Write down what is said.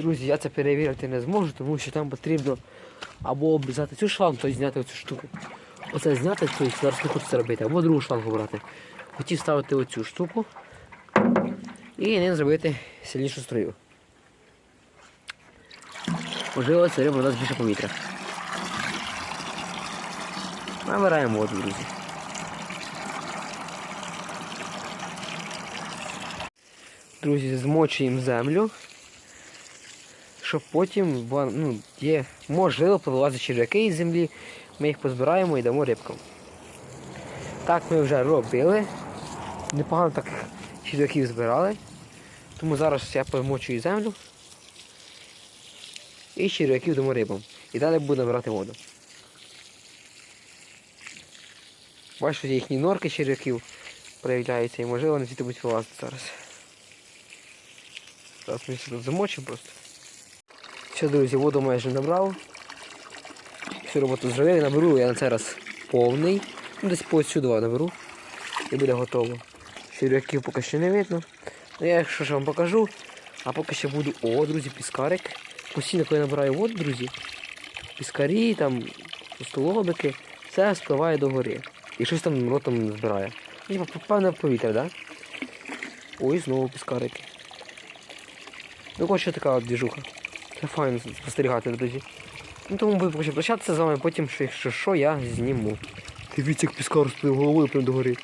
Друзі, я це перевірити не зможу, тому що там потрібно або обрізати цю шлангу, то зняти оцю штуку. Оце зняти цю, зараз не хочу це робити, або другу шлангу брати. Хотів ставити оцю штуку і ним зробити сильнішу струю. Можливо, це риба дасть більше повітря. Набираємо воду, друзі. Друзі, змочуємо землю, щоб потім ну, є можливо повилазити черв'яки із землі, ми їх позбираємо і дамо рибкам. Так ми вже робили. Непогано так черв'яків збирали. Тому зараз я помочую землю і черв'яків дамо рибам. І далі буду набирати воду. Бачу, їхні норки черв'яків проявляються і можливо вони звідти будуть вилазити зараз. Зараз ми тут замочимо просто. Все, друзі, воду майже набрав. Всю роботу зробив, наберу я на цей раз повний. Ну, десь по сюди наберу. І буде готово. Черв'яків поки що не видно. Ну я якщо ж вам покажу, а поки що буду... О, друзі, піскарик. Постійно, коли я набираю воду, друзі, піскарі, там, столобики, все спливає до гори. І щось там ротом збирає. Типа, певне повітря, так? Да? Ой, знову піскарики. Ну, коротше, така от двіжуха. Це файно спостерігати, друзі. Ну тому буду прощатися з вами, потім, що, якщо що, я зніму. Дивіться, як піска розплив головою прям до гори.